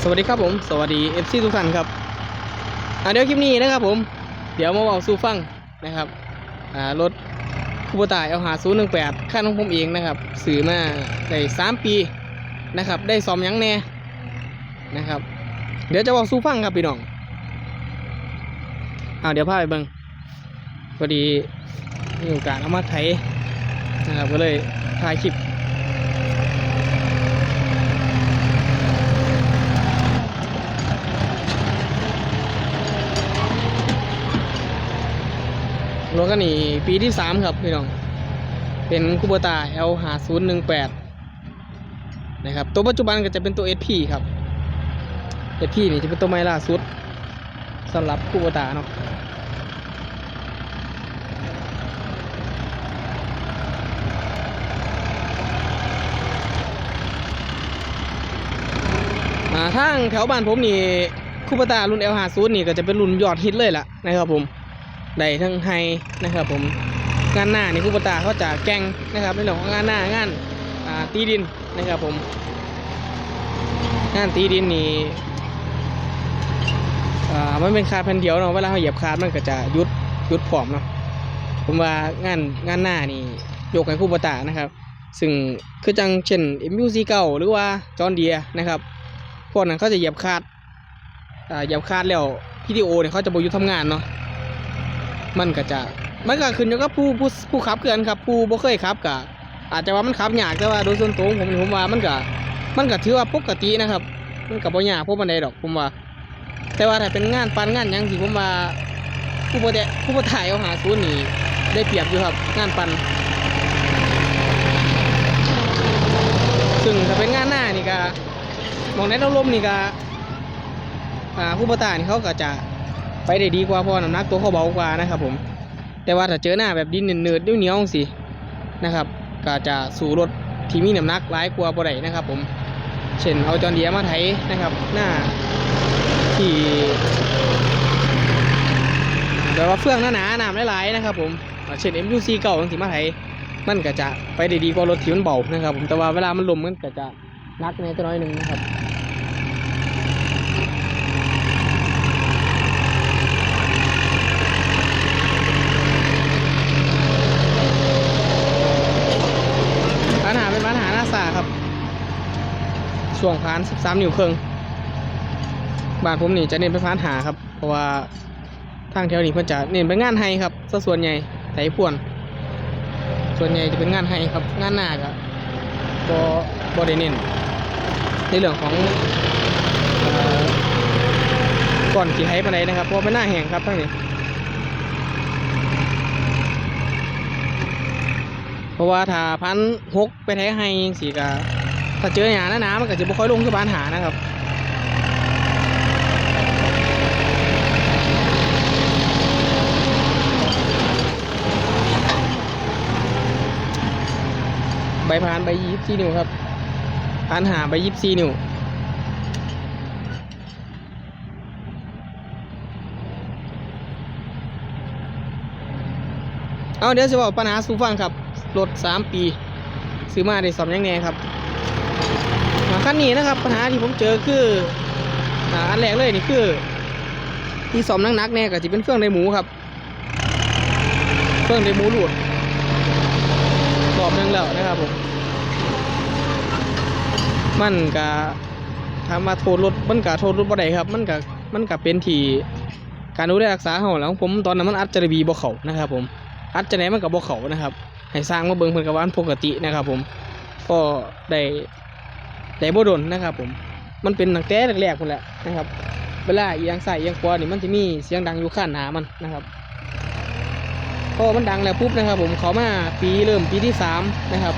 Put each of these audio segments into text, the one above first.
สวัสดีครับผม สวัสดี FC ทุกท่านครับอ่าเดี๋ยวคลิปนี้นะครับผม เดี๋ยวมาบอกสู่ฟังนะครับอ่ารถคูโบตายเอาหาศูนย์หนึ่งแปดค่าของผมเองนะครับซื้อมาได้สามปีนะครับ ได้ซ่อมยังแน่นะครับ เดี๋ยวจะบอกสู่ฟังครับพี่น้องเอาเดี๋ยวพาไปเบิงพอดีมีโอกาสเอามาไถนะครับก็เลยถ่ายคลิป รถกันนี่ปีที่สามครับพี่น้อง เป็นคูโบตา L หาศูนย์หนึ่งแปดนะครับ ตัวปัจจุบันก็จะเป็นตัว SP ครับ SP นี่จะเป็นตัวใหม่ล่าสุดสำหรับคูโบตาเนาะอ่าทางแถวบ้านผมนี่คูปตารุ่น L50 นี่ก็จะเป็นรุ่นยอดฮิตเลยล่ะนะครับผม ได้ทั้งไฮนะครับผมงานหน้านี่คูปตาเขาจะแกงนะครับในเรื่องของงานหน้างานาตีดินนะครับผมงานตีดินนี่มันเป็นคาแผ่นเดียวเนาะเวลาเขาเหยียบคาดมันก็จะยุดยุดผอมเนาะผมว่างานงานหน้านี่ยกให้คูปตานะครับซึ่งคือจังเช่น MUC เก่าหรือว่าจอนเดียนะครับพวกนั้นเขาจะเหยียบคาดเหยียบคาดแล้วพีดีโอเนี่ยเขาจะบอยู่ทำงานเนาะ มันก็จะมันก็ขึ้นอยู่กับผู้ผู้ผู้ขับเกินครับผู้บ่เคยขับก็อาจจะว่ามันขับยากแต่ว่าโดยส่วนตัวผมผมว่ามันก็มันก็ถือว่าปกตินะครับ มันก็บ่ยากพวกมันใดดอกผมว่า แต่ว่าถ้าเป็นงานปานงานยังสิผมว่าผู้บ่ได้ผู้บ่ถ่ายเอาหาศูนย์นี่ได้เปรียบอยู่ครับงานปันซึ่งถ้าเป็นงานหน้านี่ก็มองในเราลมนี่ก็อ่าผู้ประตานเขาก็จะ ไปได้ดีกว่าเพราะน้ำหนักตัวเขาเบากว่านะครับผมแต่ว่าถ้าเจอหน้าแบบดินเนืดๆเหนียวๆสินะครับก็จะสู่รถที่มีน้ำหนักหลายกว่าบ่ได้นะครับ ผม เช่นเอาจอนเดียมาไถนะครับ หน้าที่แบบว่าเฟื่องหนาๆน้ำหลายๆนะครับ ผมเช่น MUC เก่าจังสิมาไถมันก็จะไปได้ดีกว่ารถที่มันเบานะครับ ผมแต่ว่าเวลามันลมมันก็จะนักในตัวน้อยหนึ่งนะครับปัญหาเป็นปัญหาหน้าสาครับ ช่วงพาน13 นิ้วครึ่งบ้านผมนี่จะเน้นไปพานหาครับ เพราะว่าทางแถวนี้เพิ่นจะเน้นไปงานไฮครับซะส่วนใหญ่ไถพ่วน ส่วนใหญ่จะเป็นงานไฮครับ งานหน้าก็บ่บ่ได้เน้นในเรื่องของก่อนกี่ไฮปานใดนะครับเพราะว่าเป็นหน้าแห้งครับทั้งนี้เพราะว่าถ้าพันหกไปไทยไฮจังซี่ก็ ถ้าเจอหยาหนาๆมันก็จะบ่ค่อยลงคือปานหานะครับใบพานใบยี่สิบสี่นิ้วครับพานหาใบยี่สิบสี่นิ้วเอาเดี๋ยวจะบอกปัญหาสูฟังครับรถสามปี ซื้อมาได้สอบยังไงครับ อ่าคันนี้นะครับปัญหาที่ผมเจอคืออันแรกเลยนี่คือ ที่สอมนักๆเนี่ยก็จะเป็นเครื่องในหมูครับ เครื่องในหมูหลุดรอบนึงแล้วนะครับผมมันก็ถามาโทษรถมันก็โทษรถบ่ได้ครับ มันก็มันก็เป็นที่การดูแลรักษาเฮาแล้วผมตอนนั้นมันอัดจระบีบ่เขานะครับ ผมอัดจะไหนมันก็บ่เขานะครับให้สร้างมาเบิ่งเพิ่นก็ว่านปกตินะครับ ผมก็ได้ ได้บ่ดนนะครับ ผมมันเป็นตั้งแต่แรกๆพุ่นแหละนะครับ เวลาเอียงซ้ายเอียงขวานี่มันจะมีเสียงดังอยู่ข้างหนามันนะครับพอมันดังแล้วปุ๊บนะครับ ผมเขามาปีเริ่มปีที่สามนะครับ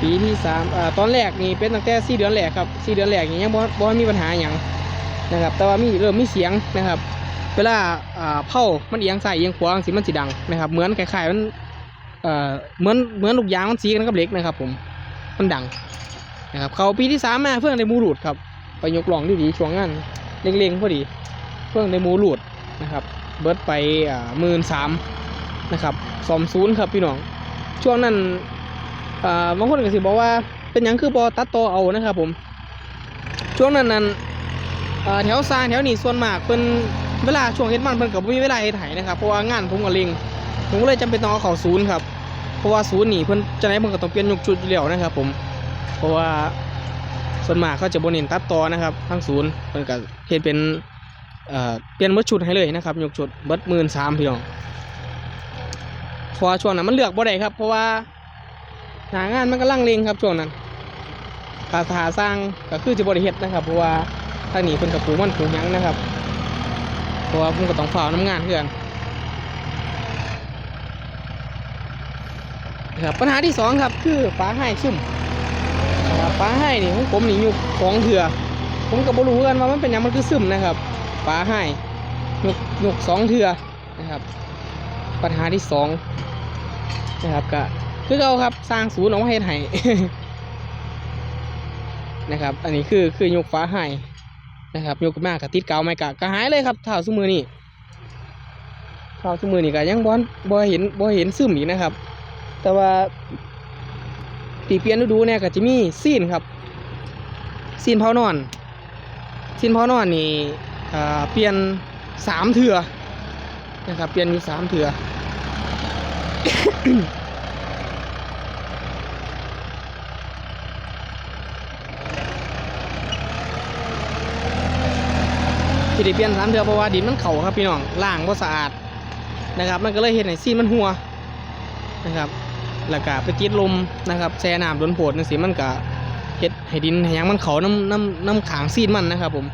ปีที่สามอ่าตอนแรกนี่เป็นตั้งแต่สี่เดือนแรกครับสี่เดือนแรกนี่ยังบ่บ่มีปัญหาอย่างนะครับ แต่ว่ามีเริ่มมีเสียงนะครับ เวลาอ่าเผามันเอียงซ้ายเอียงขวาสิมันสิดังนะครับ เหมือนคล้ายๆมันเอ่อเหมือนเหมือนลูกยางมันสีกันกับเหล็กนะครับ ผมมันดัง นะครับเขาปีที่สามมาเพื่อนในมูรูดครับไปยกหลองดีช่วงงานเล็งๆพอดีเพื่อนในมูรูดนะครับเบิร์ดไปอ่าหมื่นสามนะครับสอมศูนย์ครับพี่น้องช่วงนั้นอ่าบางคนก็สิบอกว่าเป็นยังคือบอตัดต่อเอานะครับผม ช่วงนั้นนั้นอ่อแถวซางแถวนี้ส่วนมากเพิ่นเวลาช่วงเฮ็ดมันเพิ่นก็บ่มีเวลาเฮ็ดไห้นะครับเพราะว่างานผมก็เล็งผมก็เลยจำเป็นต้องเอาเข้าศูนย์ครับเพราะว่าศูนย์นี่เพิ่นจะไหนเพิ่นก็ต้องเปลี่ยนยกชุดอยู่แล้วนะครับผม เพราะว่าส่วนมากเขาจะบ่เน้นตัดต่อนะครับทางศูนย์เพิ่นก็เฮ็ดเป็นเเปลี่ยนเบิดชุดให้เลยนะครับยกชุดเบิด13,000พี่น้องพราะว่าช่วงนั้นมันเลือกบ่ได้ครับ เพราะว่าหน้างานมันกำลังเลงครับช่วงนั้นตาทาสร้างก็คือจะบริเฮ็ดนะครับ เพราะว่าทางนี้เพิ่นกับปูมันปูยังนะครับเพราะว่าผมก็ต้องฝ่าวน้ำงานเพื่อนครับปัญหาที่สองครับคือฟ้าให้ซุ่ม นะครับฟ้าให้นี่ของผมนี่ยุกสองเถื่อผมก็บ่รู้กันว่ามันเป็นยังมันคือซึมนะครับฟ้าให้ยุกยุกสองเถื่อนะครับ ปัญหาที่สองนะครับก็คือเราครับสร้างศูนย์ออกมาเฮ็ดให้นะครับ อันนี้คือคือยกฟ้าให้นะครับยกมากกับติดเกาไม่กะก็หายเลยครับเท้าสมือนี่เท้าสมือนี่ก็ยังบอนบ่เห็นบ่เห็นซึมอีกนะครับ แต่ว่า ตีเปลี่ยนดูเนี่ยก็จะมีซีนครับซีนเผานอนซีนเผานอนนี่เปลี่ยนสามเถื่อนะครับเปลี่ยนอยู่สามเถื่อที่ได้เปลี่ยนสามเทือเพราะว่าดินมันเข่าครับพี่น้องล่างว่สะอาดนะครับ มันก็เลยเห็นไอ้ซีนมันหัวนะครับ แล้วก็ไปติดลมนะครับแช่น้ำโดนโผดนั่นสิมันก็เฮ็ดให้ดินให้ยังมันเขาน้ำน้ำน้ำขางซีนมันนะครับผม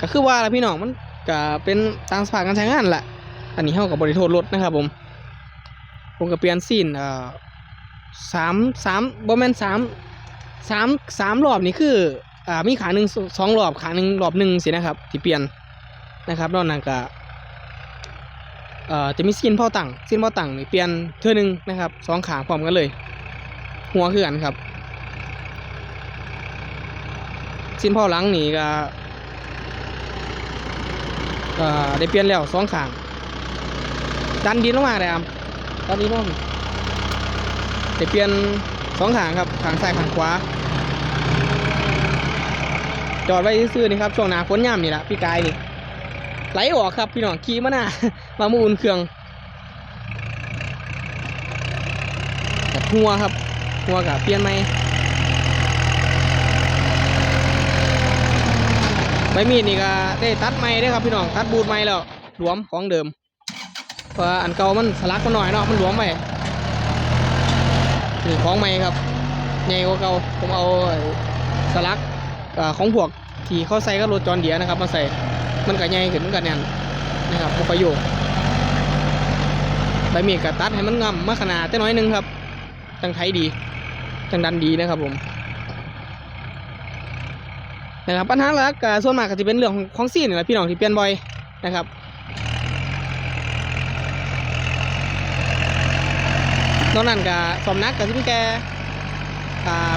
ก็คือว่าละพี่น้องมันก็เป็นตามสภาพการใช้งานแหละอันนี้เฮากับบริโทษรถนะครับผมผมก็เปลี่ยนซีนเอ่อสามสามบ่แมนสามสามสามรอบนี่คืออ่ามีขาหนึ่งสสองรอบขาหนึ่งรอบหนึ่งสินะครับที่เปลี่ยนนะครับนอกนั้นก็ เอ่อจะมีซีนเผาตั้งซีนเผาตั้งนี่เปลี่ยนเทื่อหนึงนะครับสองขางพร้อมกันเลย หัวคือกันครับซีนเผาหลังนี่ก็ได้เปลี่ยนแล้วสองขางดันดินลงมาเลยครับดันดินลงมาได้เปลี่ยนสองขางครับขางซ้ายขางขวาจอดไว้ซื่อนี่ครับช่วงหน้าฝนยามนี่แหละพี่กายนี่ ไหลออกครับพี่น้องขี่มาหน้ามามาอุ่นเครื่องหัวครับหัวกับเปลี่ยนไหมใบมีดนี่ก็ได้ตัดไม้ได้ครับพี่น้องตัดบูดไม้แล้วหลวมของเดิมเพราะอันเก่ามันสลักมาหน่อยเนาะมันหลวมไปนี่ของใหม่ครับใหญ่กว่าเก่าผมเอาสลักของพวกที่เขาใส่กับรถจอนเดียนะครับมาใส่ มันก็ใหญ่ขึ้นมันก็แน่นนะครับบ่ประโยชน์ใบมีดก็ตัดให้มันงำมาขนาดแต่น้อยหนึงครับจังไทยดีจังดันดีนะครับผมนะครับปัญหาหลักส่วนมากก็จะเป็นเรื่องของของซีนนี่แหละพี่น้องที่เปลี่ยนบ่อยนะครับนอกนั้นก็สมนักก็ที่แก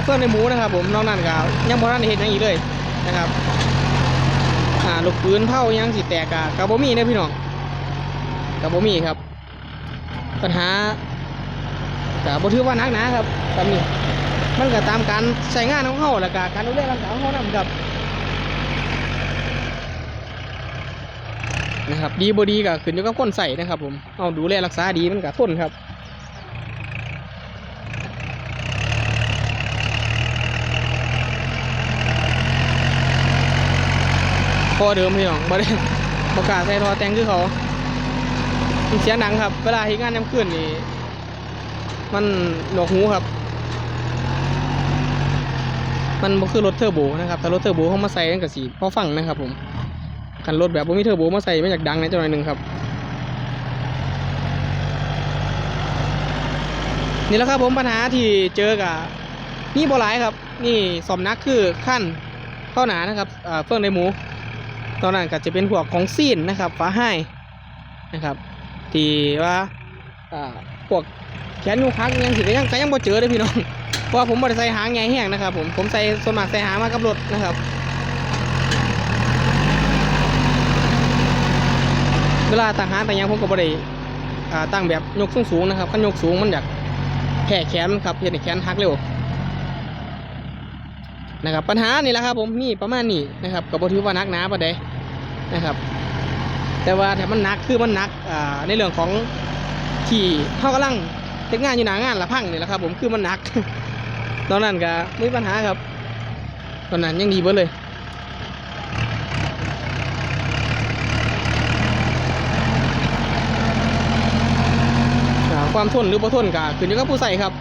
เพื่อนในหมูนะครับผมนอกนั้นก็ยังบ่ทันเห็นยังอีกเลยนะครับ อ่าลูกปืนเผายังสิแตกกะกระบ่มีเด้อพี่น้องกระบ่มีครับ ปัญหากะบ่ถือว่านักหนะครับตามนี้มันก็ตามการใช้งานของเฮาแล้วก็การดูแลรักษาของเฮานำครับนะครับดีบ่ดีก็ขึ้นอยู่กับคนใส่นะครับ ผมเอาดูแลรักษาดีมันก็ทนครับ พอเดิมพี่น้องบ่ได้ประกาศใส่ทอแต่งคือเขาเสียงดังครับ เวลาเฮ็ดงานยามคืนนี่ มันหนวกหูครับ มันบ่คือรถเทอร์โบนะครับแต่รถเทอร์โบเขามาใส่กันกับสีพอฟังนะครับ ผมคันรถแบบบ่มีเทอร์โบมาใส่ไมันอยากดังในจังหน่อยหนึ่งครับ นี่แหละครับผมปัญหาที่เจอกับนี่บ่หลายครับ นี่สมนักคือขั้นเข้าหนานะครับอ่าเฟื่องในหมู ตอนนั้นก็จะเป็นพวกของซีนนะครับฟ้าให้นะครับที่ว่าพวกแขนยูคักยังสิก็ยังก็ยังบ่เจอเลยพี่น้องเพราะผมบ่ได้ใส่หางใหญ่แห้งนะครับผมผมใส่ส่วนมากใส่หางมากับรถนะครับเวลาตั้งหางแต่ยังผมก็บ่ได้ตั้งแบบยกสูงสูงๆนะครับคันยกสูงมันอยากแผ่แขนมันครับเห็นแขนหักเร็ว นะครับปัญหานี่แหละครับผมนี่ประมาณนี้นะครับก็บ่ถือว่านักหนาปานใดนะครับ แต่ว่าถ้ามันหนักคือมันหนักในเรื่องของที่เฮากำลังเฮ็ดงานอยู่หน้างานละพังนี่แหละครับผมคือมันหนักตอนนั้นก็ไม่มีปัญหาครับ ตอนนั้นยังดีเบิดเลยความทนหรือบ่ทนก็ขึ้นอยู่กับผู้ใส่ครับ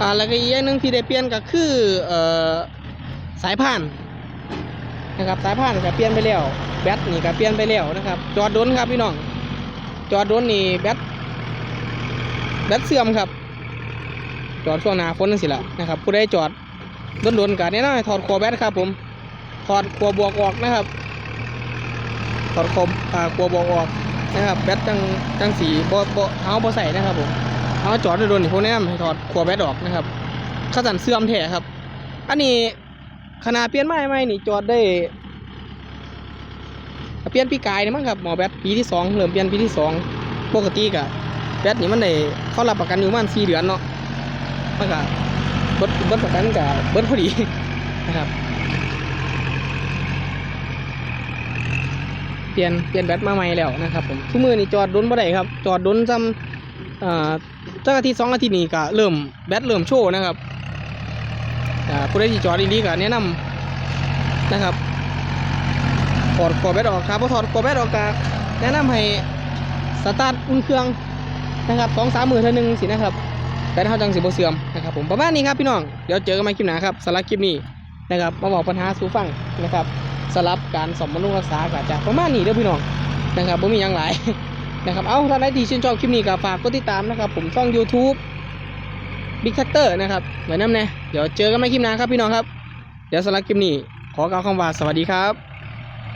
อ่าแล้วก็อีกอย่างหนึ่งที่ได้เปลี่ยนก็คือเอ่อสายพานนะครับสายพานก็เปลี่ยนไปแล้วแบตนี่ก็เปลี่ยนไปแล้วนะครับ จอดดนครับพี่น้องจอดดนนี่แบตแบตเสื่อมครับ จอดช่วงหน้าฝนนั่นสิละนะครับผู้ใดจอดดนดนก็แนะนำให้ถอดครัวแบตครับผมถอดครัวบวกออกนะครับถอดครัวอ่าครัวบวกออกนะครับแบตจังจังสีบ่บ่เอาบ่ใส่นะครับผม เอาจอดโดนๆนี่พวกนี้ให้ถอดขัวแบตออกนะครับข้าสันเสื่อมแท้ครับ อันนี้ขนาดเปลี่ยนไม้ใหม่นี่จอดได้เปลี่ยนปีกายนี่มั้งครับหมอแบตปีที่สองเริ่มเปลี่ยนปีที่สองปกติกะแบตนี่มันได้เขารับประกันอยู่มันสี่เดือนเนาะมันก็เบิดเบิดประกันกับเบิดพอดีนะครับเปลี่ยนเปลี่ยนแบตมาใหม่แล้วนะครับผมทุกมือนี่จอดดนบ่ได้ครับ จอดดนซ้ำอ่า จักอาทิตย์สองอาทิตย์นี้ก็เริ่มแบตเริ่มโชว์นะครับอ่าผู้ใดที่จอดดีๆก็แนะนำนะครับถอดขัวแบตออกครับพอถอดขัวแบตออกก็แนะนำให้สตาร์ทอุ่นเครื่องนะครับสองสามมือเท่านึงสินะครับแบตเขาจังสิบเสื่อมนะครับผมประมาณนี้ครับพี่น้องเดี๋ยวเจอกันใหม่คลิปหน้าครับสำหรับคลิปนี้นะครับมาบอกปัญหาสู่ฟังนะครับสำหรับการสมบำรุรักษาก็จะประมาณนี้เด้อพี่น้องนะครับผมมีหยังหลาย นะครับ เอาท่านใดที่ชื่นชอบคลิปนี้ก็ฝากกดติดตามนะครับ ผมช่อง YouTube Big c u t t e r นะครับเหมือน้ำแน่เดี๋ยวเจอกันใหม่คลิปหน้าครับพี่น้องครับ เดี๋ยวสำหรับคลิปนี้ ขอกล่าวคำว่าสวัสดีครับ